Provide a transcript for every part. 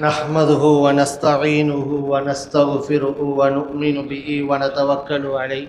نحمده ونستعينه ونستغفره ونؤمن به ونتوكل عليه.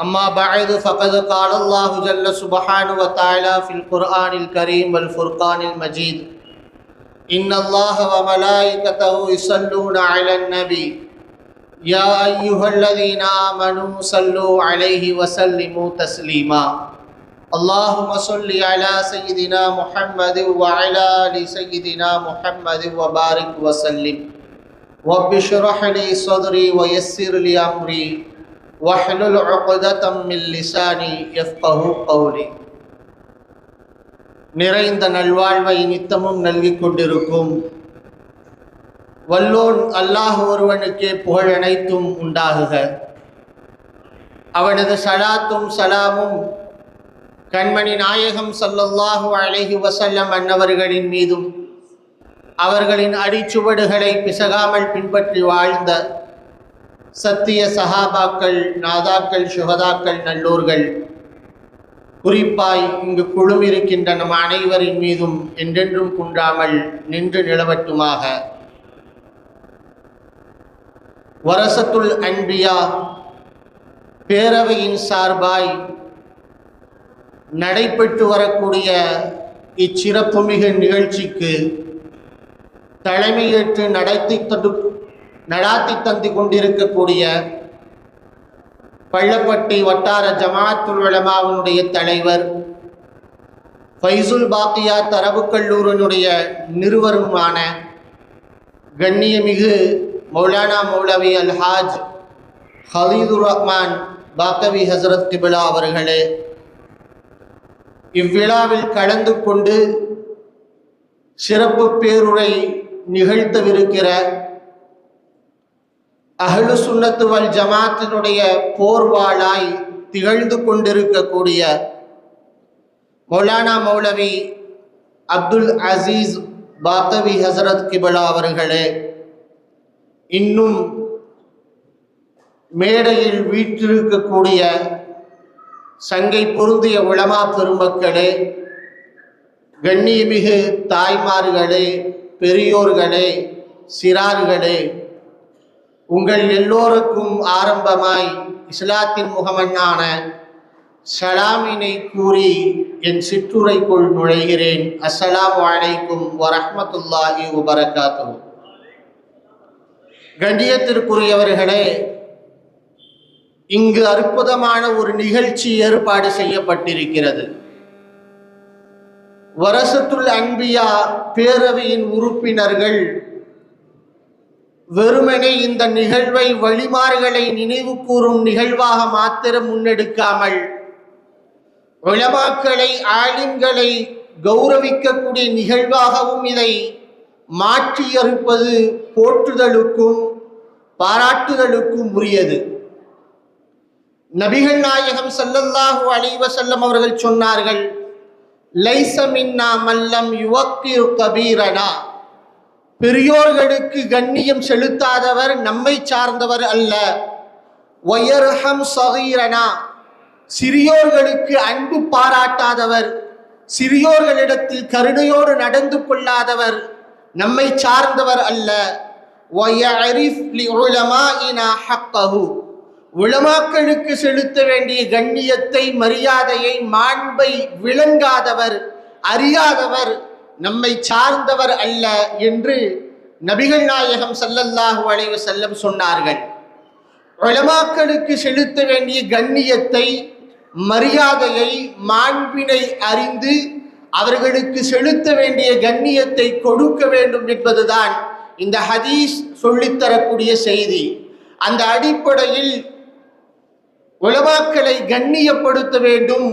اما بعد، فقد قال الله جل سبحانه وتعالى في القرآن الكريم والفرقان المجيد ان الله وملائكته يصلون على النبي. يا ايها الذين امنوا صلوا عليه وسلموا تسليما. اللهم صل على سيدنا محمد وعلى ال سيدنا محمد وبارك وسلم. رب اشرح لي صدري ويسر لي امري واحلل عقدة من لساني يفقه قولي நிறைந்த நல்வாழ்வை நித்தமும் நல்கிக் கொண்டிருக்கும் வல்லோன் அல்லாஹ் ஒருவனுக்கே புகழ் அனைத்தும் உண்டாகுக அவனது சலாத்தும் சலாமும் கண்மணி நாயகம் சல்லல்லாஹு அலைஹி வசல்லம் அன்னவர்களின் மீதும் அவர்களின் அடிச்சுவடுகளை பிசகாமல் பின்பற்றி வாழ்ந்த சத்திய சஹாபாக்கள் நாதாக்கள் சுகதாக்கள் நல்லோர்கள். குறிப்பாய் இங்கு குழுமிருக்கின்ற நம் அனைவரின் மீதும் என்றென்றும் குன்றாமல் நின்று நிலவட்டுமாக. வரசத்துல் அன்பியா பேரவையின் சார்பாய் நடைபெற்று வரக்கூடிய இச்சிறப்புமிகு நிகழ்ச்சிக்கு தலைமையேற்று நடத்தி நடாத்தி தந்து கொண்டிருக்கக்கூடிய பள்ளப்பட்டி வட்டார ஜமாத்துல் உலமாவினுடைய தலைவர் ஃபைசுல் பாக்கியா தரவு கல்லூரினுடைய நிறுவருமான கண்ணியமிகு மௌலானா மௌலவி அல்ஹாஜ் ஹலீதுர் ரஹ்மான் பாக்கவி ஹசரத் கிபிலா அவர்களே இவ்விழாவில் கலந்து கொண்டு சிறப்பு பேருரை நிகழ்த்தவிருக்கிற அஹ்லு சுண்ணத்துவல் ஜமாத்தினுடைய போர்வாளாய் திகழ்ந்து கொண்டிருக்கக்கூடிய மௌலானா மௌலவி அப்துல் அசீஸ் பாத்தவி ஹசரத் கிபலா அவர்களே இன்னும் மேடையில் வீற்றிருக்கக்கூடிய சங்கை பொருந்திய உளமா பெருமக்களே கண்ணியமிகு தாய்மார்களே பெரியோர்களே சிறார்களே உங்கள் எல்லோருக்கும் ஆரம்பமாய் இஸ்லாத்தின் முகமன்னான சலாமினை கூறி என் சிற்றுரைக்குள் நுழைகிறேன். அஸ்ஸலாமு வலைக்கும் வரஹ்மத்துல்லாஹி வபரகாத்து கண்டியத்திற்குரியவர்களே இங்கு அற்புதமான ஒரு நிகழ்ச்சி ஏற்பாடு செய்யப்பட்டிருக்கிறது. வரசத்துல் அன்பியா பேரவையின் உறுப்பினர்கள் வெறுமனே இந்த நிகழ்வை வழிமாறுகளை நினைவு கூறும் நிகழ்வாக மாத்திரம் முன்னெடுக்காமல் உளமாக்களை ஆலிம்களை கௌரவிக்கக்கூடிய நிகழ்வாகவும் இதை மாற்றியறுப்பது போற்றுதலுக்கும் பாராட்டுதலுக்கும் உரியது. நபிகள் நாயகம் சல்லல்லாஹு அலைவசல்லம் அவர்கள் சொன்னார்கள் லைசமின்னா மல்லம் யுவக்கிரு கபீரனா. பெரியோர்களுக்கு கண்ணியம் செலுத்தாதவர் நம்மை சார்ந்தவர் அல்ல. ஒயர்ஹம் சகீரனா. சிறியோர்களுக்கு அன்பு பாராட்டாதவர். சிறியோர்களிடத்தில் கருணையோடு நடந்து கொள்ளாதவர் நம்மை சார்ந்தவர் அல்ல. உளமாக்களுக்கு செலுத்த வேண்டிய கண்ணியத்தை மரியாதையை மாண்பை விளங்காதவர் அறியாதவர் நம்மை சார்ந்தவர் அல்ல என்று நபிகள் நாயகம் சல்லல்லாஹு அலைவு செல்லம் சொன்னார்கள். உலமாக்களுக்கு செலுத்த வேண்டிய கண்ணியத்தை மரியாதையை மாண்பினை அறிந்து அவர்களுக்கு செலுத்த வேண்டிய கண்ணியத்தை கொடுக்க வேண்டும் என்பதுதான் இந்த ஹதீஸ் சொல்லித்தரக்கூடிய செய்தி. அந்த அடிப்படையில் உலமாக்களை கண்ணியப்படுத்த வேண்டும்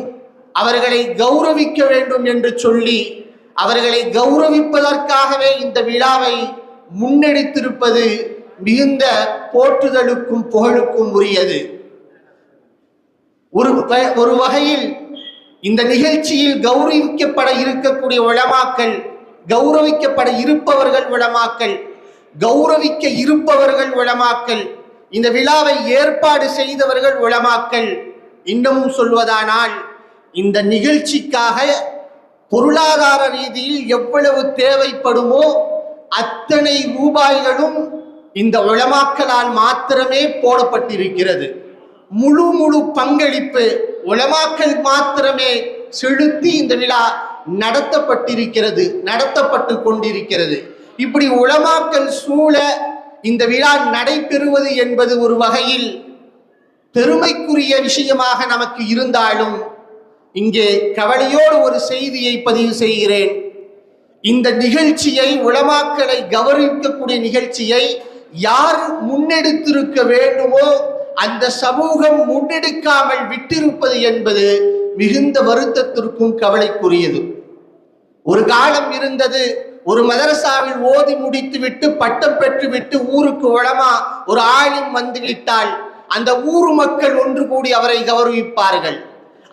அவர்களை கௌரவிக்க வேண்டும் என்று சொல்லி அவர்களை கௌரவிப்பதற்காகவே இந்த விழாவை முன்னெடுத்திருப்பது மிகுந்த போற்றுதலுக்கும் புகழுக்கும் உரியது. ஒரு வ- ஒரு வகையில் இந்த நிகழ்ச்சியில் கௌரவிக்கப்பட இருக்கக்கூடிய உளமாக்கல் கௌரவிக்கப்பட இருப்பவர்கள் உளமாக்கல் கௌரவிக்க இருப்பவர்கள் உளமாக்கல் இந்த விழாவை ஏற்பாடு செய்தவர்கள் உளமாக்கல் இன்னமும் சொல்வதானால் இந்த நிகழ்ச்சிக்காக பொருளாதார ரீதியில் எவ்வளவு தேவைப்படுமோ அத்தனை ரூபாய்களும் இந்த உளமாக்கலால் மாத்திரமே போடப்பட்டிருக்கிறது. முழு முழு பங்களிப்பு உலமாக்கல் மாத்திரமே செலுத்தி இந்த விழா நடத்தப்பட்டிருக்கிறது நடத்தப்பட்டு கொண்டிருக்கிறது. இப்படி உளமாக்கல் சூழ இந்த விழா நடைபெறுவது என்பது ஒரு வகையில் பெருமைக்குரிய விஷயமாக நமக்கு இருந்தாலும் இங்கே கவலையோடு ஒரு செய்தியை பதிவு செய்கிறேன். இந்த நிகழ்ச்சியை உளமாக்களை கௌரவிக்கக்கூடிய நிகழ்ச்சியை யார் முன்னெடுத்திருக்க வேண்டுமோ அந்த சமூகம் முன்னெடுக்காமல் விட்டிருப்பது என்பது மிகுந்த வருத்தத்திற்கும் கவலைக்குரியது. ஒரு காலம் இருந்தது ஒரு மதரசாவில் ஓதி முடித்துவிட்டு பட்டம் பெற்றுவிட்டு ஊருக்கு உளமா ஒரு ஆளும் வந்துவிட்டால் அந்த ஊர் மக்கள் ஒன்று கூடி அவரை கௌரவிப்பார்கள்.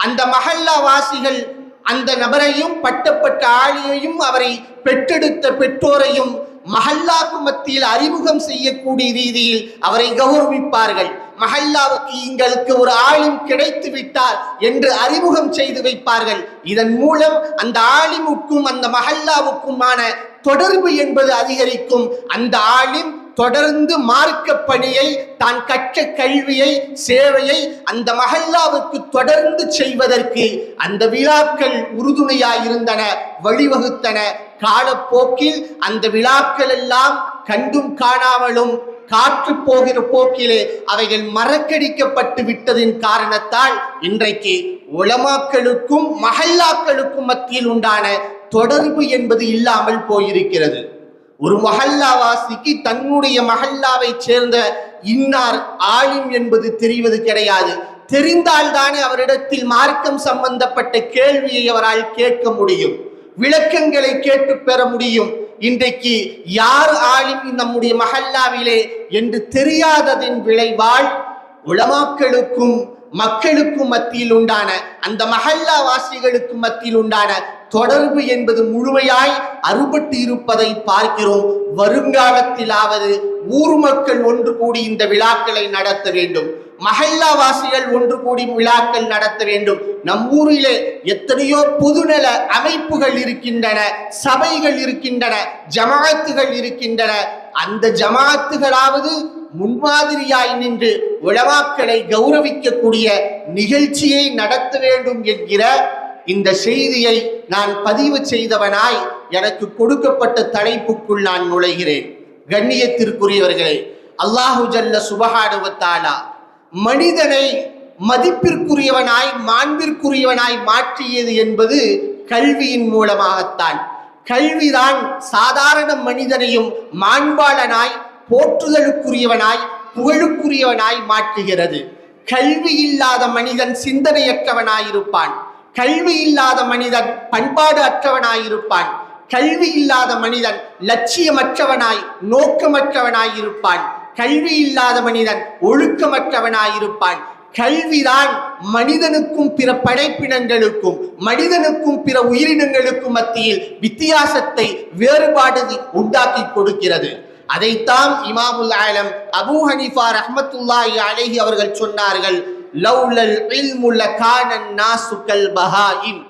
அந்த மஹல்லா வாசிகள் அந்த நபரையும் பட்டப்பட்ட ஆளியையும் அவரை பெற்றெடுத்த பெற்றோரையும் மஹல்லாக்கு மத்தியில் அறிமுகம் செய்யக்கூடிய ரீதியில் அவரை கௌரவிப்பார்கள். மஹல்லாவுக்கு எங்களுக்கு ஒரு ஆளும் கிடைத்து விட்டார் என்று அறிமுகம் செய்து வைப்பார்கள். இதன் மூலம் அந்த ஆலிமுக்கும் அந்த மஹல்லாவுக்குமான தொடர்பு என்பது அதிகரிக்கும். அந்த ஆலிம் தொடர்ந்து மார்க்க பணியை தான் கற்ற கல்வியை சேவையை அந்த மஹல்லாவுக்கு தொடர்ந்து செய்வதற்கு அந்த விழாக்கள் உறுதுணையாயிருந்தன வழிவகுத்தன. காலப்போக்கில் அந்த விழாக்கள் எல்லாம் கண்டும் காணாமலும் காற்று போகிற போக்கிலே அவைகள் மறக்கடிக்கப்பட்டு விட்டதின் காரணத்தால் இன்றைக்கு உளமாக்களுக்கும் மஹல்லாக்களுக்கும் மத்தியில் உண்டான தொடர்பு என்பது இல்லாமல் போயிருக்கிறது. ஒரு மஹல்லாவாசிக்கு தன்னுடைய மஹல்லாவை சேர்ந்த இன்னார் ஆலிம் என்பது தெரிவது கிடையாது. தெரிந்தால்தானே அவரிடத்தில் மார்க்கம் சம்பந்தப்பட்ட கேள்வியை அவரால் கேட்க முடியும். விளக்கங்களை கேட்டு பெற முடியும். இன்றைக்கு யார் ஆளும் நம்முடைய மஹல்லாவிலே என்று தெரியாததின் விளைவால் உளமாக்களுக்கும் மக்களுக்கும் மத்தியில் உண்டான அந்த மஹல்லா வாசிகளுக்கும் மத்தியில் உண்டான தொடர்பு என்பது முழுமையாய் அறுபட்டு இருப்பதை பார்க்கிறோம். வருங்காலத்திலாவது ஊர் மக்கள் ஒன்று கூடி இந்த விழாக்களை நடத்த வேண்டும். மஹல்லாவாசிகள் ஒன்று கூடி விழாக்கள் நடத்த வேண்டும். நம் ஊரிலே எத்தனையோ பொதுநல அமைப்புகள் இருக்கின்றன சபைகள் இருக்கின்றன ஜமாத்துகள் இருக்கின்றன. அந்த ஜமாத்துகளாவது முன்மாதிரியாய் நின்று உலமாக்களை கௌரவிக்கக்கூடிய நிகழ்ச்சியை நடத்த வேண்டும் என்கிற இந்த செய்தியை நான் பதிவு செய்தவனாய் எனக்கு கொடுக்கப்பட்ட தலைப்புக்குள் நான் நுழைகிறேன். கண்ணியத்திற்குரியவர்களே அல்லாஹு ஜல்ல சுபகாடுவத்தாலா மனிதனை மதிப்பிற்குரியவனாய் மாண்பிற்குரியவனாய் மாற்றியது என்பது கல்வியின் மூலமாகத்தான். கல்விதான் சாதாரண மனிதனையும் மாண்பாளனாய் போற்றுதலுக்குரியவனாய் புகழுக்குரியவனாய் மாற்றுகிறது. கல்வி இல்லாத மனிதன் சிந்தனையற்றவனாயிருப்பான். கல்வி இல்லாத மனிதன் பண்பாடு அற்றவனாயிருப்பான். கல்வி இல்லாத மனிதன் லட்சியமற்றவனாய் நோக்கமற்றவனாய் இருப்பான் கல்வி இல்லாத மனிதன் ஒழுக்கமற்றவனாயிருப்பான். கல்விதான் மனிதனுக்கும் பிற படைப்பினங்களுக்கும் மனிதனுக்கும் பிற உயிரினங்களுக்கும் மத்தியில் வித்தியாசத்தை வேறுபாடு உண்டாக்கி கொடுக்கிறது. அதைத்தான் இமாமுல் ஆலம் அபூ ஹனிஃபா ரஹமத்துல்லாஹி அழகி அவர்கள் சொன்னார்கள். லவ்லல் இல்முல கானன் நாசுக்கல் பஹாயிம்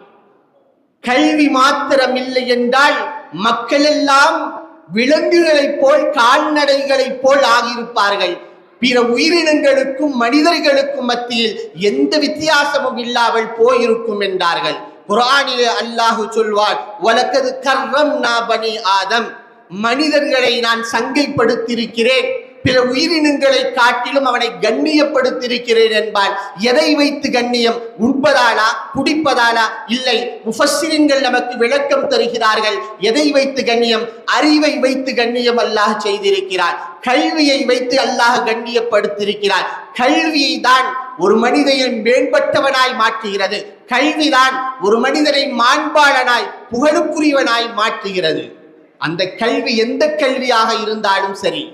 கல்வி மாத்திரம் இல்லை என்றால் மக்கள் எல்லாம் விலங்குகளைப் போல் கால்நடைகளைப் போல் ஆகியிருப்பார்கள். பிற உயிரினங்களுக்கும் மனிதர்களுக்கும் மத்தியில் எந்த வித்தியாசமும் இல்லாமல் போயிருக்கும் என்றார்கள். குரானிலே அல்லாஹு சொல்வார் உலக்கது கர்ரம் நாபனி ஆதம். மனிதர்களை நான் சங்கைப்படுத்தியிருக்கிறேன். பிற உயிரினங்களை காட்டிலும் அவனை கண்ணியப்படுத்தியிருக்கிறேன் என்பான் எதை வைத்து கண்ணியம்? உண்பதாலா குடிப்பதாலா இல்லை. முஃபஸ்ஸிரின்கள் நமக்கு விளக்கம் தருகிறார்கள். எதை வைத்து கண்ணியம்? அறிவை வைத்து கண்ணியம் அல்லாஹ் செய்திருக்கிறார். கல்வியை வைத்து அல்லாஹ் கண்ணியப்படுத்தியிருக்கிறார். கல்வியை தான் ஒரு மனிதனை மேம்பட்டவனாய் மாற்றுகிறது. கல்விதான் ஒரு மனிதனை மாண்பாளனாய் புகழுக்குரியவனாய் மாற்றுகிறது. அந்த கல்வி எந்த கல்வியாக இருந்தாலும் சரி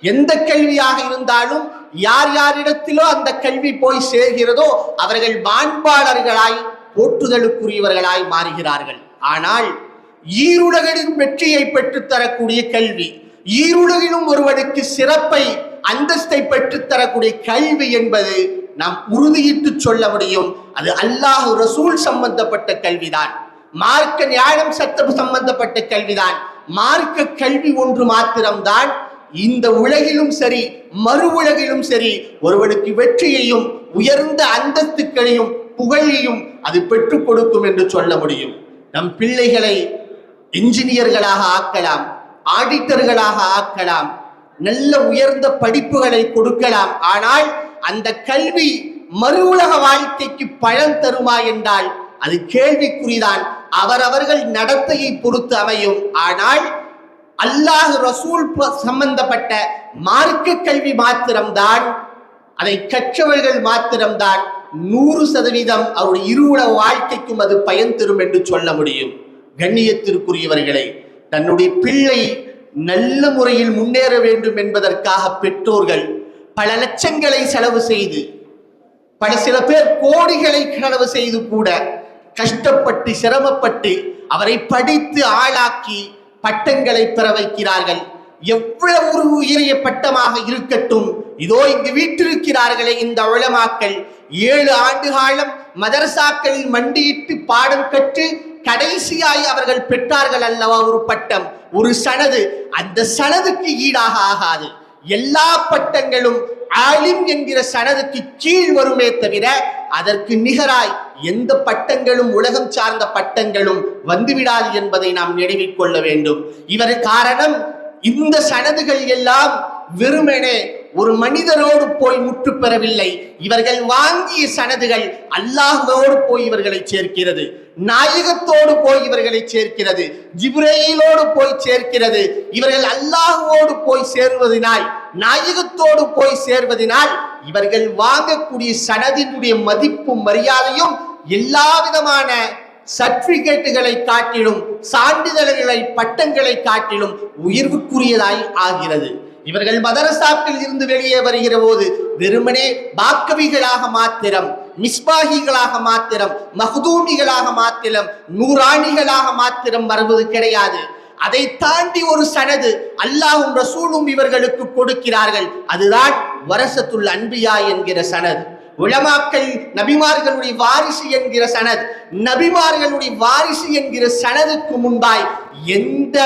எந்த கல்வியாக இருந்தாலும் யார் யாரிடத்திலோ அந்த கல்வி போய் சேர்கிறதோ அவர்கள் மாண்பாளர்களாய் போற்றுதலுக்குரியவர்களாய் மாறுகிறார்கள். ஆனால் ஈருலகிலும் வெற்றியை பெற்றுத் தரக்கூடிய கல்வி ஈருலகிலும் ஒருவனுக்கு சிறப்பை அந்தஸ்தை பெற்றுத்தரக்கூடிய கல்வி என்பது நாம் உறுதியிட்டு சொல்ல முடியும். அது அல்லாஹ் ரசூல் சம்பந்தப்பட்ட கல்விதான். மார்க்க நியாயம் சட்டம் சம்பந்தப்பட்ட கல்விதான். மார்க்க கல்வி ஒன்று மாத்திரம்தான் இந்த உலகிலும் சரி மறு உலகிலும் சரி ஒருவனுக்கு வெற்றியையும் உயர்ந்த அந்தஸ்துக்களையும் புகழையும் அது பெற்றுக் கொடுக்கும் என்று சொல்ல முடியும். நம் பிள்ளைகளை இன்ஜினியர்களாக ஆக்கலாம் ஆடிட்டர்களாக ஆக்கலாம் நல்ல உயர்ந்த படிப்புகளை கொடுக்கலாம். ஆனால் அந்த கல்வி மறு உலக வாழ்க்கைக்கு பலன் தருமா என்றால் அது கேள்விக்குறிதான். அவரவர்கள் நடத்தையை பொறுத்து அமையும். ஆனால் அல்லாஹ் ரசூல் ப- சம்பந்தப்பட்ட மார்க்க கல்வி மாத்திரம்தான் அதை கற்றவர்கள் மாத்திரம்தான் நூறு சதவீதம் அவருடைய இருவுல வாழ்க்கைக்கும் அது பயன் தரும் என்று சொல்ல முடியும். கண்ணியத்திற்குரியவர்களை தன்னுடைய பிள்ளை நல்ல முறையில் முன்னேற வேண்டும் என்பதற்காக பெற்றோர்கள் பல லட்சங்களை செலவு செய்து பல சில பேர் கோடிகளை செலவு செய்து கூட கஷ்டப்பட்டு சிரமப்பட்டு அவரை படித்து ஆளாக்கி பட்டங்களை பெற வைக்கிறார்கள். எவ்வளவு ஒரு உயரிய பட்டமாக இருக்கட்டும். இதோ இங்கு வீட்டிருக்கிறார்களே இந்த உளமாக்கள் ஏழு ஆண்டு காலம் மதரசாக்களில் மண்டியிட்டு பாடம் கற்று கடைசியாய் அவர்கள் பெற்றார்கள் அல்லவா ஒரு பட்டம். ஒரு சனது. அந்த சனதுக்கு ஈடாக ஆகாது. எல்லா பட்டங்களும் ஆலிம் என்கிற சனதுக்கு கீழ் வருமே தவிர அதற்கு நிகராய் எந்த பட்டங்களும் உலகம் சார்ந்த பட்டங்களும் வந்துவிடாது என்பதை நாம் நினைவில் கொள்ள வேண்டும். இவர் காரணம் இந்த சனதுகள் எல்லாம் வெறுமனே ஒரு மனிதரோடு போய் முற்று பெறவில்லை. இவர்கள் வாங்கிய சனதுகள் அல்லாஹோடு போய் இவர்களை சேர்க்கிறது. நாயகத்தோடு போய் இவர்களை சேர்க்கிறது. ஜிப்ரேலோடு போய் சேர்க்கிறது. இவர்கள் அல்லாஹோடு போய் சேருவதனால் நாயகத்தோடு போய் சேர்வதனால் இவர்கள் வாங்கக்கூடிய சனதினுடைய மதிப்பும் மரியாதையும் எல்லா விதமான சர்டிபிகேட்டுகளை காட்டிலும் சான்றிதழ்களை பட்டங்களை காட்டிலும் உயர்வுக்குரியதாய் ஆகிறது. இவர்கள் மதரசாக்கள் இருந்து வெளியே வருகிற போது வெறுமனே பாக்கவிகளாக மாத்திரம் மிஸ்பாகிகளாக மாத்திரம் மஹதூமிகளாக மாத்திரம் நூறாணிகளாக மாத்திரம் வருவது கிடையாது. அதை தாண்டி ஒரு சனது அல்லாஹும் ரசூலும் இவர்களுக்கு கொடுக்கிறார்கள். அதுதான் வரசத்துள் அன்பியா என்கிற சனது. உலமாக்கள் நபிமார்களுடைய வாரிசு என்கிற சனத். நபிமார்களுடைய வாரிசு என்கிற சனதுக்கு முன்பாய் எந்த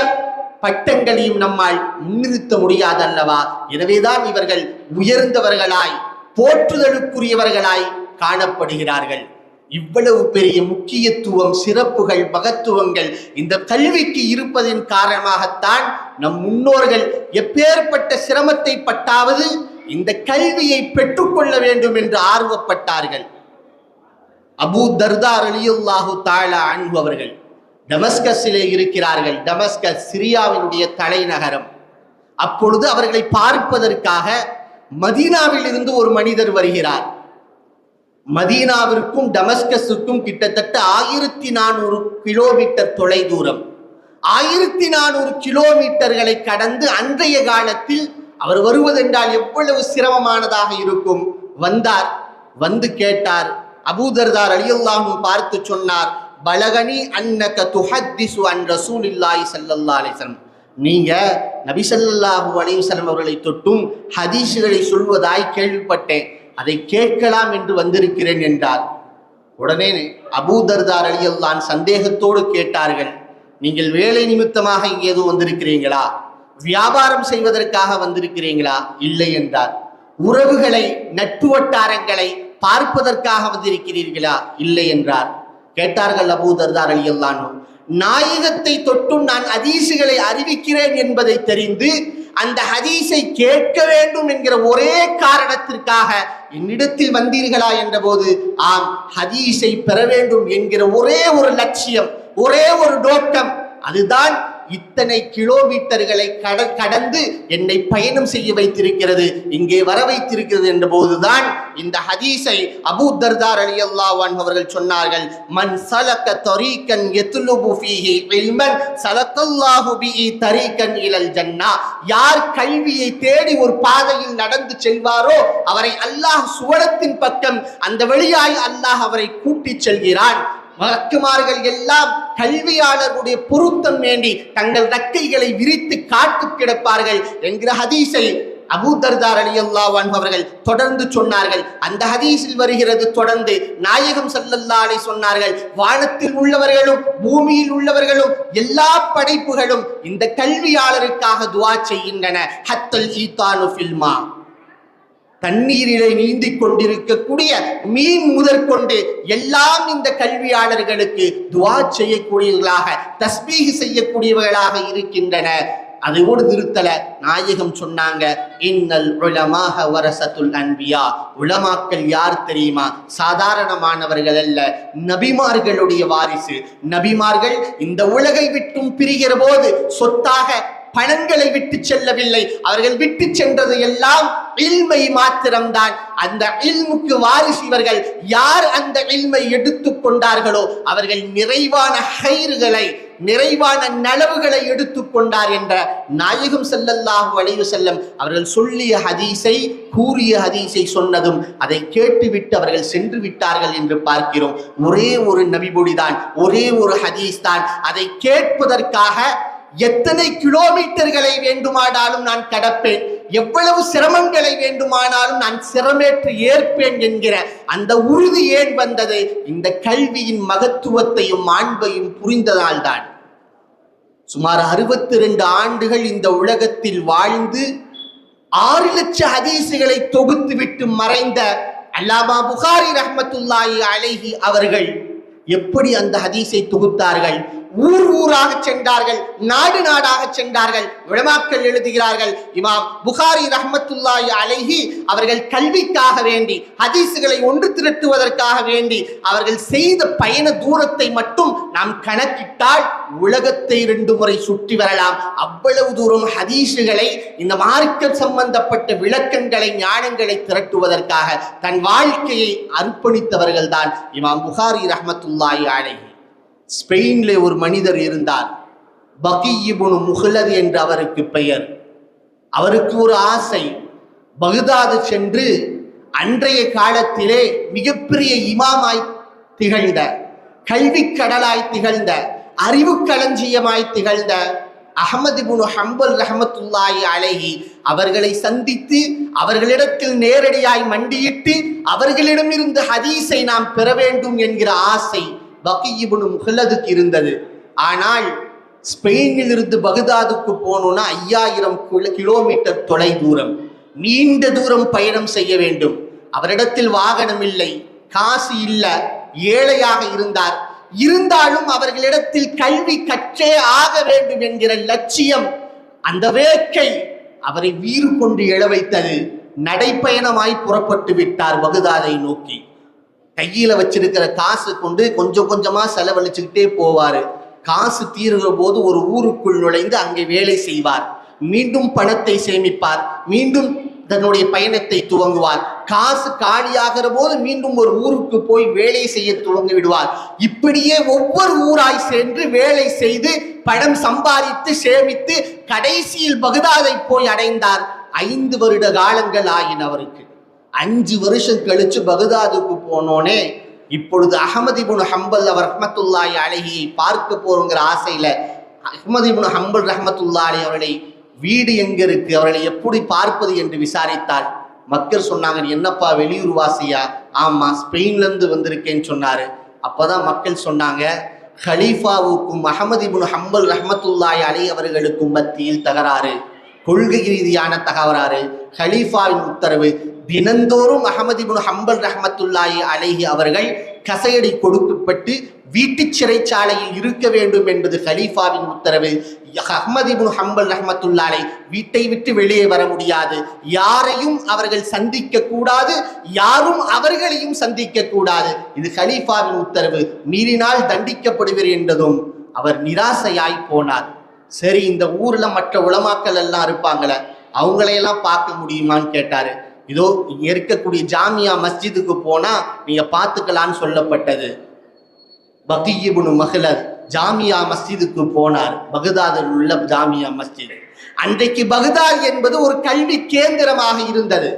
பட்டங்களையும் நம்மால் முன்னிறுத்த முடியாது அல்லவா? எனவேதான் இவர்கள் உயர்ந்தவர்களாய் போற்றுதலுக்குரியவர்களாய் காணப்படுகிறார்கள். இவ்வளவு பெரிய முக்கியத்துவம் சிறப்புகள் மகத்துவங்கள் இந்த கல்விக்கு இருப்பதின் காரணமாகத்தான் நம் முன்னோர்கள் எப்பேற்பட்ட சிரமத்தை பட்டாவது இந்த கல்வியை பெற்றுக்கொள்ள வேண்டும் என்று ஆர்வப்பட்டார்கள். அபூ தர்தார் அலியுல்லாஹு தாலா அன்பு அவர்கள் டமஸ்கஸிலே இருக்கிறார்கள். டமஸ்கஸ் சிரியாவினுடைய தலைநகரம். அப்பொழுது அவர்களை பார்ப்பதற்காக மதீனாவில் இருந்து ஒரு மனிதர் வருகிறார். மதீனாவிற்கும் டமஸ்கஸுக்கும் கிட்டத்தட்ட ஆயிரத்தி நானூறு கிலோமீட்டர் தொலை தூரம். ஆயிரத்தி நானூறு கிலோமீட்டர்களை கடந்து அன்றைய காலத்தில் அவர் வருவதென்றால் எவ்வளவு சிரமமானதாக இருக்கும்? வந்தார் வந்து கேட்டார். அபூதர்தார் அலியுல்லாஹும் பார்த்து சொன்னார் பலகனி அன்னக துஹத்திசு அன் ரசூல் ஸல்லல்லாஹு சல்லல்லா வஸல்லம். நீங்க நபி ஸல்லல்லாஹு அலைஹி அவர்களை தொட்டும் ஹதீஸுகளை சொல்வதாய் கேள்விப்பட்டேன். அதை கேட்கலாம் என்று வந்திருக்கிறேன் என்றார். உடனே அபூதர்தார் அலியல்லான் சந்தேகத்தோடு கேட்டார்கள் நீங்கள் வேலை நிமித்தமாக இங்கே எதுவும் வந்திருக்கிறீங்களா வியாபாரம் செய்வதற்காக வந்திருக்கிறீங்களா இல்லை என்றார். உறவுகளை நட்பு வட்டாரங்களை பார்ப்பதற்காக வந்திருக்கிறீர்களா? இல்லை என்றார். கேட்டார்கள் அபூதர்தார் அலியல்லானோ நாயகத்தை தொட்டும் நான் அதீசுகளை அறிவிக்கிறேன் என்பதை தெரிந்து அந்த ஹதீஸை கேட்க வேண்டும் என்கிற ஒரே காரணத்திற்காக என்னிடத்தில் வந்தீர்களா என்ற போது ஆம் ஹதீஸை பெற வேண்டும் என்கிற ஒரே ஒரு லட்சியம் ஒரே ஒரு நோக்கம் அதுதான் இத்தனை கிலோமீட்டர்களை கட கடந்து என்னை பயணம் செய்ய வைத்திருக்கிறது இங்கே வர வைத்திருக்கிறது என்ற போதுதான் இந்த ஹதீஸை அபூ தர்தார் அலி அல்லாஹ் அவர்கள் சொன்னார்கள் மன் சலக்க தரீக்கன் எத்துலுபு ஃபீஹி இல்மன் சலக்கல்லாஹு பிஹி தரீக்கன் இலல் ஜன்னா. யார் கல்வியை தேடி ஒரு பாதையில் நடந்து செல்வாரோ அவரை அல்லாஹ் சுவனத்தின் பக்கம் அந்த வழியாய் அல்லாஹ் அவரை கூட்டிச் செல்கிறான். வழக்குமார்கள் எல்லாம் கல்வியாளர்களுடைய பொருத்தம் வேண்டி தங்கள் ரக்கைகளை விரித்து காத்து கிடப்பார்கள் என்கிற ஹதீஸை அபூதர்தார் அலி அல்லாஹ் அவர்கள் தொடர்ந்து சொன்னார்கள். அந்த ஹதீஸில் வருகிறது தொடர்ந்து நாயகம் சல்லல்லா அலி சொன்னார்கள் வானத்தில் உள்ளவர்களும் பூமியில் உள்ளவர்களும் எல்லா படைப்புகளும் இந்த கல்வியாளருக்காக துவா செய்கின்றன. ஹத்தல் ஈத்தானு ஃபில்மா தண்ணீரிலே நீந்திக் கொண்டிருக்கக்கூடிய மீன் முதற்கொண்டு எல்லாம் இந்த கல்வியாளர்களுக்கு துவா செய்யக்கூடியவர்களாக தஸ்மீக செய்யக்கூடியவர்களாக இருக்கின்றன. அதோடு நிறுத்தல. நாயகம் சொன்னாங்க இன்னல் உளமாக வரசத்துல் அன்பியா. உலமாக்கள் யார் தெரியுமா? சாதாரணமானவர்கள் அல்ல. நபிமார்களுடைய வாரிசு. நபிமார்கள் இந்த உலகை விட்டும் பிரிகிற போது சொத்தாக பணங்களை விட்டு செல்லவில்லை. அவர்கள் விட்டு சென்றது எல்லாம் இல்மை மாத்திரம்தான். அந்த இல்முக்கு வாரிசு இவர்கள் யார் அந்த இல்மை எடுத்து கொண்டார்களோ அவர்கள் நிறைவான ஹைறுகளை நிறைவான நலவுகளை எடுத்துக்கொண்டார் என்ற நாயகம் ஸல்லல்லாஹு வளைவு செல்லம் அவர்கள் சொல்லிய ஹதீஸை கூறிய ஹதீஸை சொன்னதும் அதை கேட்டுவிட்டு அவர்கள் சென்று விட்டார்கள் என்று பார்க்கிறோம். ஒரே ஒரு நபிபொடிதான் ஒரே ஒரு ஹதீஸ் தான். அதை கேட்பதற்காக எத்தனை கிலோமீட்டர்களை வேண்டுமானாலும் நான் கடப்பேன்? எவ்வளவு சிரமங்களை வேண்டுமானாலும் நான் சிரமேற்று ஏற்பேன் என்கிற அந்த உறுதி ஏன் வந்தது? இந்த கல்வியின் மகத்துவத்தையும் மாண்பையும் புரிந்ததால்தான் சுமார் அறுபத்தி ரெண்டு ஆண்டுகள் இந்த உலகத்தில் வாழ்ந்து ஆறு லட்ச ஹதீசுகளை தொகுத்து விட்டு மறைந்த அல்லாமா புகாரி ரஹ்மத்துல்லாஹி அலைஹி அவர்கள் எப்படி அந்த ஹதீஸை தொகுத்தார்கள்? ஊர் ஊராக சென்றார்கள் நாடு நாடாக சென்றார்கள் விளமாக்கள் எழுதுகிறார்கள். இமாம் புகாரி ரஹமத்துல்லாய் அழகி அவர்கள் கல்விக்காக வேண்டி ஹதீசுகளை ஒன்று திரட்டுவதற்காக வேண்டி அவர்கள் செய்த பயண தூரத்தை மட்டும் நாம் கணக்கிட்டால் உலகத்தை இரண்டு முறை சுற்றி வரலாம். அவ்வளவு தூரம் ஹதீசுகளை இந்த மார்க்கம் சம்பந்தப்பட்ட விளக்கங்களை ஞானங்களை திரட்டுவதற்காக தன் வாழ்க்கையை அர்ப்பணித்தவர்கள் தான் இமாம் புகாரி ரஹமத்துல்லாய் அழகி ஸ்பெயினில் ஒரு மனிதர் இருந்தார். பகியிபுனு முகலது என்று அவருக்கு பெயர். அவருக்கு ஒரு ஆசை. பகுதாது சென்று அன்றைய காலத்திலே மிகப்பெரிய இமாமாய் திகழ்ந்த கல்வி கடலாய் திகழ்ந்த அறிவு களஞ்சியமாய் திகழ்ந்த அகமது புனு ஹம்பல் ரஹமத்துல்லாய் அழகி அவர்களை சந்தித்து அவர்களிடத்தில் நேரடியாய் மண்டியிட்டு அவர்களிடமிருந்து ஹதீஸை நாம் பெற வேண்டும் என்கிற ஆசை பக்கியிபுனு முகல்லதுக்கு இருந்தது. ஆனால் ஸ்பெயினில் இருந்து பகுதாதுக்கு போகணும்னா ஐயாயிரம் கிலோமீட்டர் தொலை தூரம். நீண்ட தூரம் பயணம் செய்ய வேண்டும். அவரிடத்தில் வாகனம் இல்லை காசு இல்லை ஏழையாக இருந்தார். இருந்தாலும் அவர்களிடத்தில் கல்வி கற்றே ஆக வேண்டும் என்கிற லட்சியம் அந்த வேட்கை அவரை வீறு கொண்டு எழ வைத்தது. நடைப்பயணமாய் புறப்பட்டு விட்டார் பகுதாதை நோக்கி. கையில வச்சிருக்கிற காசு கொண்டு கொஞ்சம் கொஞ்சமா செலவழிச்சுக்கிட்டே போவாரு. காசு தீருகிற போது ஒரு ஊருக்குள் நுழைந்து அங்கே வேலை செய்வார். மீண்டும் பணத்தை சேமிப்பார். மீண்டும் தன்னுடைய பயணத்தை துவங்குவார். காசு காலியாகிற போது மீண்டும் ஒரு ஊருக்கு போய் வேலை செய்ய துவங்கி விடுவார். இப்படியே ஒவ்வொரு ஊராய் சென்று வேலை செய்து பணம் சம்பாதித்து சேமித்து கடைசியில் பகுதாதை போய் அடைந்தார். ஐந்து வருட காலங்கள் ஆயின அவருக்கு. அஞ்சு வருஷம் கழிச்சு பகதாதுக்கு போனோனே இப்பொழுது அகமதிபுன் ஹம்பல் அவர் ரஹமத்துல்லாய் அலைஹியை பார்க்க போறோங்கிற ஆசையில அகமதிபுன் இப்னு ஹம்பல் ரஹ்மத்துல்லாஹி அவர்களை வீடு எங்க இருக்கு? அவர்களை எப்படி பார்ப்பது என்று விசாரித்தால் மக்கள் சொன்னாங்க என்னப்பா வெளியூர் வாசியா? ஆமா ஸ்பெயின்ல இருந்து வந்திருக்கேன்னு சொன்னாரு. அப்பதான் மக்கள் சொன்னாங்க ஹலீஃபாவுக்கும் அகமதிபுன் ஹம்பல் ரஹமத்துல்லாய் அலி அவர்களுக்கும் மத்தியில் தகராறு கொள்கை ரீதியான தகவலாறு ஹலீஃபாவின் உத்தரவு தினந்தோறும் அகமது இப்னு ஹம்பல் ரஹமத்துல்லாயி அலைஹி அவர்கள் கசையடி கொடுக்கப்பட்டு வீட்டுச் சிறைச்சாலையில் இருக்க வேண்டும் என்பது ஹலீஃபாவின் உத்தரவு. அஹ்மது இப்னு ஹம்பல் ரஹமத்துல்லாலை வீட்டை விட்டு வெளியே வர முடியாது. யாரையும் அவர்கள் சந்திக்க கூடாது யாரும் அவர்களையும் சந்திக்க கூடாது. இது கலீஃபாவின் உத்தரவு. மீறினால் தண்டிக்கப்படுவர் என்றதும் அவர் நிராசையாய் போனார். சரி இந்த ஊர்ல மற்ற உளமாக்கள் எல்லாம் இருப்பாங்களே அவங்களையெல்லாம் பார்க்க முடியுமான்னு கேட்டாரு. இதோ இங்கே இருக்கக்கூடிய ஜாமியா மஸ்ஜிதுக்கு போனா நீங்க பார்த்துக்கலான்னு சொல்லப்பட்டது. பகியிபுனு மகளர் ஜாமியா மஸ்ஜிதுக்கு போனார். பகதாதில் உள்ள ஜாமியா மஸ்ஜித். அன்றைக்கு பகதாத் என்பது ஒரு கல்வி கேந்திரமாக இருந்தது.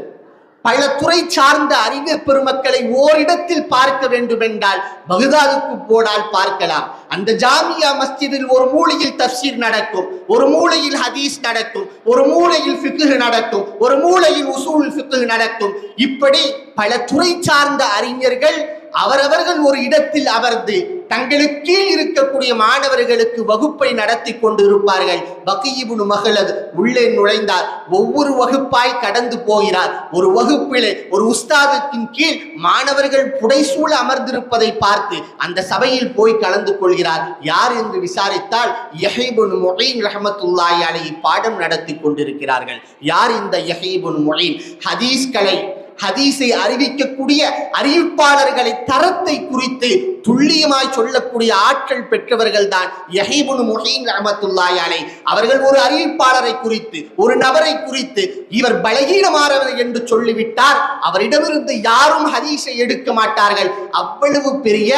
பல துறை சார்ந்த அறிஞர் பெருமக்களை ஓரிடத்தில் பார்க்க வேண்டும் என்றால் பகதாதுக்கு போனால் பார்க்கலாம். அந்த ஜாமியா மஸ்ஜிதில் ஒரு மூலையில் தப்சீர் நடக்கும் ஒரு மூலையில் ஹதீஸ் நடக்கும் ஒரு மூலையில் ஃபிக்கு நடக்கும் ஒரு மூலையில் உசூல் ஃபிக்கு நடக்கும். இப்படி பல துறை சார்ந்த அறிஞர்கள் அவரவர்கள் ஒரு இடத்தில் அமர்ந்து தங்களுக்கு கீழ் இருக்கக்கூடிய மாணவர்களுக்கு வகுப்பை நடத்தி கொண்டு இருப்பார்கள் பகியிபுனு மகளது உள்ளே நுழைந்தார். ஒவ்வொரு வகுப்பாய் கடந்து போகிறார். ஒரு வகுப்பிலே ஒரு உஸ்தாதுக்கின் கீழ் மாணவர்கள் புடைசூழ அமர்ந்திருப்பதை பார்த்து அந்த சபையில் போய் கலந்து கொள்கிறார். யார் என்று விசாரித்தால் யஹீபுன் மொழின் ரஹமத்துல்லாஹி அலைஹி பாடம் நடத்தி கொண்டிருக்கிறார்கள். யார் இந்த யஹீபுன் மொழின் ஹதீஸ் கலை ஹதீஸை அறிவிக்கக்கூடிய அறிவிப்பாளர்களை தரத்தை குறித்து துல்லியமாய் சொல்லக்கூடிய ஆற்றல் பெற்றவர்கள் தான் யஹிபுன் முஹீன் ரஹமத்துல்லாஹி அவர்கள் ஒரு அறிவிப்பாளரை குறித்து ஒரு நபரை குறித்து இவர் பலகீனமானவர் என்று சொல்லிவிட்டார். அவரிடமிருந்து யாரும் ஹதீஸை எடுக்க மாட்டார்கள். அவ்வளவு பெரிய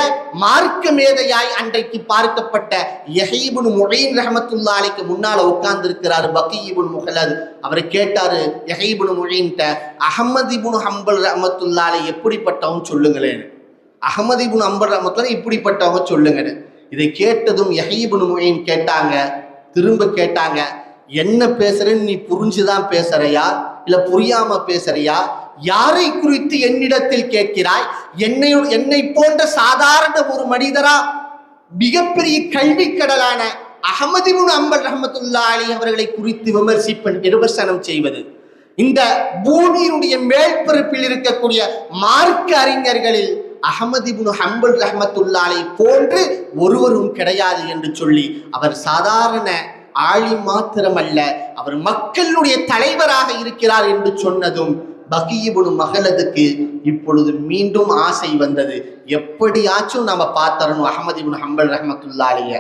மார்க்க மேதையாய் அன்றைக்கு பார்க்கப்பட்ட யஹீபுன் முஹீன் ரஹமத்துல்லாலைக்கு முன்னால் உட்கார்ந்திருக்கிறார் பக்கீபுன் முஹலத் அவர் கேட்டாரு யஹீபுன் முஹீன்ட்ட அகமதிபுன் ஹம்பல் ரஹமத்துல்லாலை எப்படிப்பட்டவன் சொல்லுங்களேன்? அகமது இப்னு அம்பர் ரமத்துல இப்படிப்பட்டவங்க சொல்லுங்கன்னு. இதை கேட்டதும் யஹீபுன் முஹீன் கேட்டாங்க திரும்ப கேட்டாங்க என்ன பேசுறேன்னு நீ புரிஞ்சுதான் பேசுறையா? இல்ல புரியாம பேசுறியா? யாரை குறித்து என்னிடத்தில் கேட்கிறாய்? என்னை என்னை போன்ற சாதாரண ஒரு மனிதரா? மிகப்பெரிய கல்வி கடலான அகமதிபுன் அம்பர் ரஹமத்துல்லா அலி அவர்களை குறித்து விமர்சிப்பன் விமர்சனம் செய்வது. இந்த பூமியினுடைய மேற்பரப்பில் இருக்கக்கூடிய மார்க்க அறிஞர்களில் அகமதிபுனு ஹம்பல் ரஹமத்துல்லாலை போன்று ஒருவரும் கிடையாது என்று சொல்லி அவர் சாதாரண ஆளி மாத்திரமல்ல அவர் மக்களுடைய தலைவராக இருக்கிறார் என்று சொன்னதும் பகியபுனு மகளதுக்கு இப்பொழுது மீண்டும் ஆசை வந்தது. எப்படியாச்சும் நாம பார்த்தரணும் அகமதிபுன் ஹம்பல் ரஹமத்துல்லாலிய.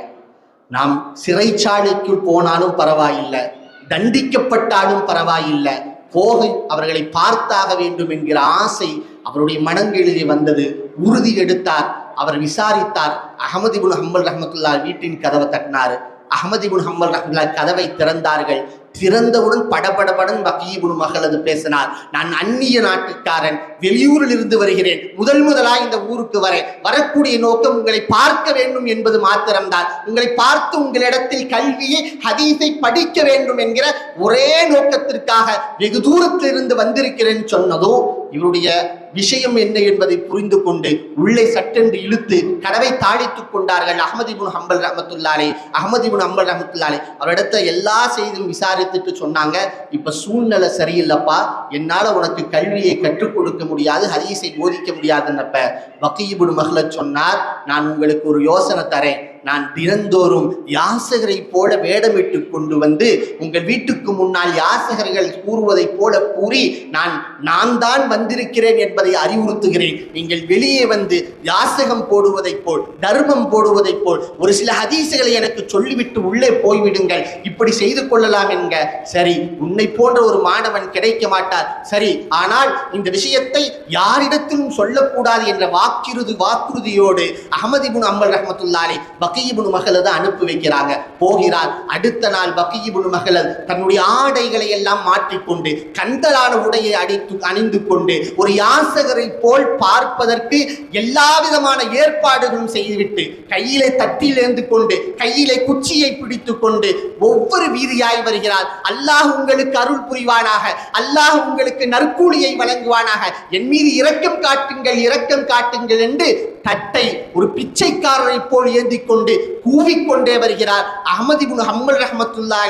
நாம் சிறைச்சாலைக்கு போனாலும் பரவாயில்லை தண்டிக்கப்பட்டாலும் பரவாயில்லை போக அவர்களை பார்த்தாக வேண்டும் என்கிற ஆசை அவருடைய மனங்களிலே வந்தது உறுதி எடுத்தார். அவர் விசாரித்தார். அகமது ஹம்பல் ரஹமத்துல்லா வீட்டின் கதவை தட்டினார். அகமது ஹம்பல் ரஹமத்துல்லா கதவை திறந்தார்கள். திறந்தவுடன் படபடபடன் பகீபுன் மகளது பேசினார். நான் அந்நிய நாட்டுக்காரன். வெளியூரில் இருந்து வருகிறேன். முதல் முதலாய் இந்த ஊருக்கு வரேன். வரக்கூடிய நோக்கம் உங்களை பார்க்க வேண்டும் என்பது மாத்திரம்தான். உங்களை பார்த்து உங்களிடத்தில் கல்வியை ஹதீஸை படிக்க வேண்டும் என்கிற ஒரே நோக்கத்திற்காக வெகு தூரத்திலிருந்து வந்திருக்கிறேன் சொன்னதும் இவருடைய விஷயம் என்ன என்பதை புரிந்து கொண்டு உள்ளே சட்டென்று இழுத்து கதவை தாளித்துக் கொண்டார்கள் அகமதிபுன் ஹம்பல் ரஹமத்துல்லாலே. அகமதிபுன் ஹம்பல் ரஹமத்துல்லாலே அவரிடத்த எல்லா செய்தியும் விசாரித்துட்டு சொன்னாங்க. இப்ப சூழ்நிலை சரியில்லைப்பா என்னால உனக்கு கல்வியை கற்றுக் கொடுக்க முடியாது ஹதீஸை போதிக்க முடியாதுன்னப்ப. வக்கீபுன் மகளை சொன்னார் நான் உங்களுக்கு ஒரு யோசனை தரேன். நான் தினந்தோறும் யாசகரை போல வேடமிட்டு கொண்டு வந்து உங்கள் வீட்டுக்கு முன்னால் யாசகர்கள் கூறுவதைப் போல கூறி நான் நான் தான் வந்திருக்கிறேன் என்பதை அறிவுறுத்துகிறேன். நீங்கள் வெளியே வந்து யாசகம் போடுவதைப் போல் தர்மம் போடுவதைப் போல் ஒரு சில ஹதீசுகளை எனக்கு சொல்லிவிட்டு உள்ளே போய்விடுங்கள். இப்படி செய்து கொள்ளலாம் என்க. சரி உன்னை போன்ற ஒரு மாணவன் கிடைக்க மாட்டார். சரி ஆனால் இந்த விஷயத்தை யாரிடத்திலும் சொல்லக்கூடாது என்ற வாக்குறுதி வாக்குறுதியோடு அகமதிபுன் அம்பல் ரஹமத்துல்லாலே பக்கீபுன் மகளது அனுப்பி வைக்கிறாங்க. போகிறார் அடுத்த நாள் பக்கீபுன் மகளது தன்னுடைய ஆடைகளை எல்லாம் மாற்றிக்கொண்டு கந்தலான உடையை அடித்து அணிந்து கொண்டு ஒரு யாசகரை போல் பார்ப்பதற்கு எல்லா விதமான ஏற்பாடுகளும் செய்துவிட்டு கையிலே தட்டிலேந்து கொண்டு கையிலே குச்சியை பிடித்து கொண்டு ஒவ்வொரு வீதியாய் வருகிறார் அல்லாஹ் உங்களுக்கு அருள் புரிவானாக. அல்லாஹ் உங்களுக்கு நற்கூலியை வழங்குவானாக. என் மீது இரக்கம் காட்டுங்கள் இரக்கம் காட்டுங்கள் என்று தட்டை ஒரு பிச்சைக்காரரை போல் ஏந்தி கொண்டு கூவிக்கொண்டே வருகிறார். அகமது இப்னு ஹம்பல் ரஹமத்துல்லா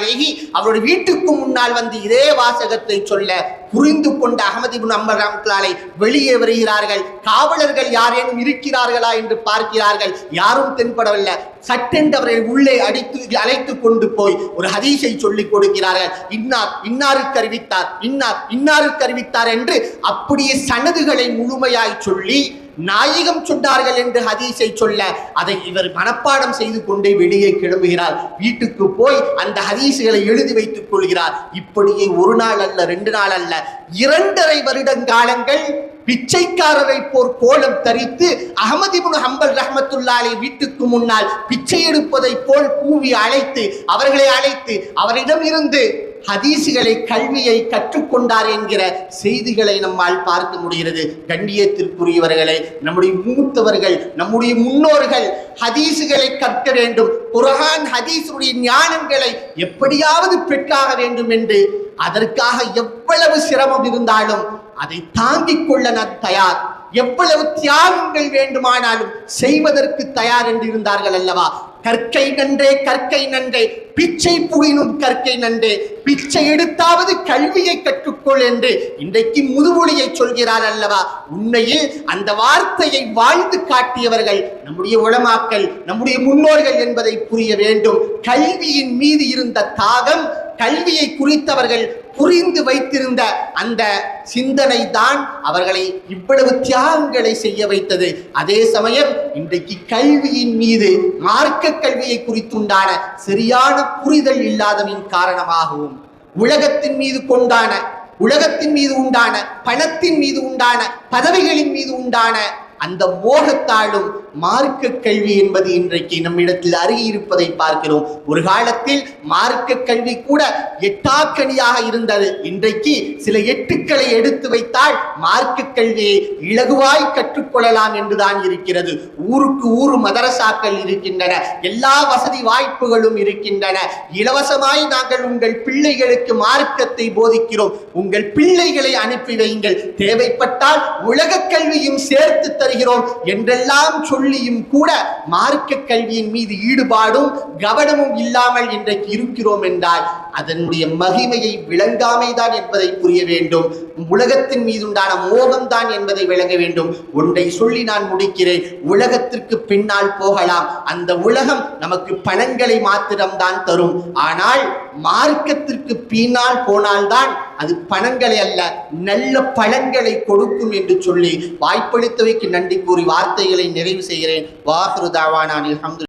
அவருடைய வீட்டுக்கு முன்னால் வந்து இதே வாசகத்தை சொல்ல புரிந்து கொண்ட அகமது இப்னு ஹம்பல் ரஹமத்துல்லாலை வெளியே வருகிறார்கள். காவலர்கள் யாரேனும் இருக்கிறார்களா என்று பார்க்கிறார்கள். யாரும் தென்படவில்லை. சட்டென்று அவரை உள்ளே அடித்து அழைத்து கொண்டு போய் ஒரு ஹதீஷை சொல்லிக் கொடுக்கிறார்கள். இன்னார் இன்னாருக்கு அறிவித்தார் இன்னார் இன்னாருக்கு அறிவித்தார் என்று அப்படியே சனதுகளை முழுமையாய் சொல்லி நாயகம் சொன்னார்கள் என்று ஹதீஸை சொல்ல அதை இவர் மனப்பாடம் செய்து கொண்டே வெளியே கிளம்புகிறார். வீட்டுக்கு போய் அந்த ஹதீஸுகளை எழுதி வைத்துக் கொள்கிறார். இப்படியே ஒரு நாள் அல்ல ரெண்டு நாள் அல்ல இரண்டரை வருடங்காலங்கள் பிச்சைக்காரரை போர் கோலம் தரித்து அகமதிபுன் ஹம்பல் ரஹமத்துல்லாலை வீட்டுக்கு முன்னால் பிச்சை எடுப்பதை போல் கூவி அழைத்து அவர்களை அழைத்து அவரிடம் இருந்து ஹதீசுகளை கல்வியை கற்றுக்கொண்டார் என்கிற செய்திகளை நம்மால் பார்க்க முடிகிறது. கண்ணியத்திற்குரியவர்களே நம்முடைய மூத்தவர்கள் நம்முடைய முன்னோர்கள் ஹதீசுகளை கற்க வேண்டும். குரஹான் ஹதீஸுடைய ஞானங்களை எப்படியாவது பெற்றாக வேண்டும் என்று அதற்காக எவ்வளவு சிரமம் இருந்தாலும் அதை தாங்கிக் கொள்ள நான் தயார். எவ்வளவு தியாகங்கள் வேண்டுமானாலும் செய்வதற்கு தயார் என்று இருந்தார்கள் அல்லவா? கற்கை நன்றே கற்கை நன்றே. பிச்சை புகினும் கற்கை நன்றே. பிச்சை எடுத்தாவது கல்வியை கற்றுக்கொள் என்று இன்றைக்கு முதுமொழியை சொல்கிறார் அல்லவா? உண்மையில் அந்த வார்த்தையை வாழ்ந்து காட்டியவர்கள் நம்முடைய உளமாக்கல் நம்முடைய முன்னோர்கள் என்பதை புரிய வேண்டும். கல்வியின் மீது இருந்த தாகம் கல்வியை குறித்தவர்கள் புரிந்து வைத்திருந்த அந்த சிந்தனை தான் அவர்களை இவ்வளவு தியாகங்களை செய்ய வைத்தது. அதே சமயம் இன்றைக்கு கல்வியின் மீது மார்க்க கல்வியை குறித்துண்டான சரியான புரிதல் இல்லாதவின் காரணமாகவும் உலகத்தின் மீது கொண்டான உலகத்தின் மீது உண்டான பணத்தின் மீது உண்டான பதவிகளின் மீது உண்டான அந்த மோகத்தாலும் மார்க்க கல்வி என்பது இன்றைக்கு நம்மிடத்தில் அருகி இருப்பதை பார்க்கிறோம். ஒரு காலத்தில் மார்க்க கல்வி கூட எட்டாக்கணியாக இருந்தது. இன்றைக்கு சில எட்டுக்களை எடுத்து வைத்தால் மார்க்க கல்வியை இலகுவாய் கற்றுக்கொள்ளலாம் என்றுதான் இருக்கிறது. ஊருக்கு ஊர் மதரசாக்கள் இருக்கின்றன. எல்லா வசதி வாய்ப்புகளும் இருக்கின்றன. இலவசமாய் நாங்கள் உங்கள் பிள்ளைகளுக்கு மார்க்கத்தை போதிக்கிறோம். உங்கள் பிள்ளைகளை அனுப்பி வையுங்கள் தேவைப்பட்டால் உலக கல்வியும் சேர்த்து தருகிறோம் என்றெல்லாம் புள்ளியும் கூட மார்க்க கல்வியின் மீது ஈடுபாடும் கவனமும் இல்லாமல் இன்றைக்கு இருக்கிறோம் என்றால் அதனுடைய மகிமையை விளங்காமைதான் என்பதை புரிய வேண்டும். உலகத்தின் மீது உண்டான மோகம்தான் என்பதை விளங்க வேண்டும். ஒன்றை சொல்லி நான் முடிக்கிறேன். உலகத்திற்கு பின்னால் போகலாம். அந்த உலகம் நமக்கு பணங்களை மாத்திரம்தான் தரும். ஆனால் மார்க்கத்திற்கு பின்னால் போனால்தான் அது பணங்களை அல்ல நல்ல பழங்களை கொடுக்கும் என்று சொல்லி. வாய்ப்பளித்தவைக்கு நன்றி கூறி வார்த்தைகளை நிறைவு செய்கிறேன். வாஹ்ரு தாவானான் அல்ஹம்து